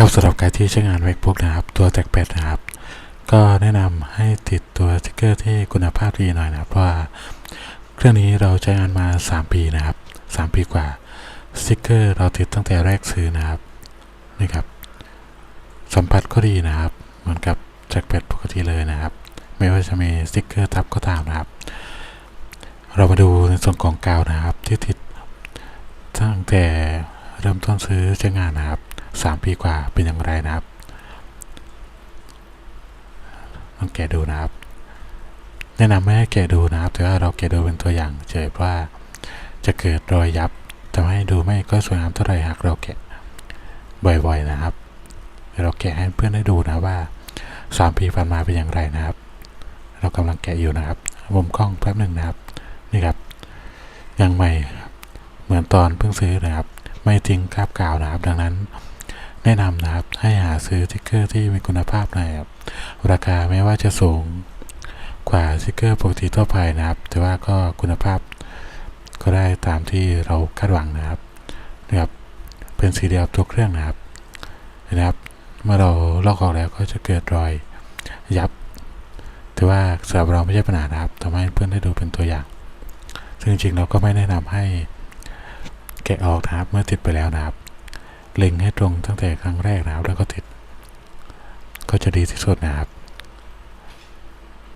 ครับสำหรับการที่ใช้งาน MacBook นะครับ ตัวแท็กแพดนะครับ ก็แนะนำให้ติดตัวสติกเกอร์ที่คุณภาพดีหน่อยนะครับเพราะว่าเครื่องนี้เราใช้งานมา 3 ปีนะครับ 3 ปีกว่าสติกเกอร์เราติดตั้งแต่แรกซื้อนะครับนี่ครับ สัมผัสก็ดีนะครับ เหมือนกับแท็กแพดปกติเลยนะครับ ไม่ว่าจะมีสติกเกอร์ทับก็ตามนะครับ เรามาดูในส่วนของกาวนะครับที่ติดตั้งแต่เริ่มต้นซื้อใช้งานนะครับ สามปีกว่าเป็นอย่างไรนะครับลองแกะดูนะครับ แนะนำไม่ให้แกะดูนะครับ แต่ว่าเราแกะดูเป็นตัวอย่างเฉยเพราะว่าจะเกิดรอยยับทำให้ดูไม่ก็สวยงามเท่าไหร่หากเราแกะบ่อยๆนะครับเดี๋ยวเราแกะให้เพื่อนได้ดูนะว่าสามปีผ่านมาเป็นอย่างไรนะครับ เรากำลังแกะอยู่นะครับมุมกล้องแป๊บหนึ่งนะครับ นี่ครับยังใหม่เหมือนตอนเพิ่งซื้อนะครับ ไม่ทิ้งคราบกาวนะครับ ดังนั้น แนะนำนะครับ ให้หาซื้อสติกเกอร์ที่มีคุณภาพหน่อยครับราคาไม่ว่าจะสูงกว่าสติกเกอร์ปกติทั่วไปนะครับ แต่ว่าก็คุณภาพก็ได้ตามที่เราคาดหวังนะครับนะครับ เป็นสีเดียวตัวเครื่องนะครับนะครับ เมื่อเราลอกออกแล้วก็จะเกิดรอยยับ แต่ว่าสำหรับเราไม่ใช่ปัญหานะครับทำให้เพื่อนได้ดูเป็นตัวอย่าง ซึ่งจริงๆเราก็ไม่แนะนำให้แกะออกนะครับ เมื่อติดไปแล้วนะครับ เล็งให้ตรงตั้งแต่ครั้งแรกนะครับแล้วก็ติด ก็จะดีที่สุดนะครับ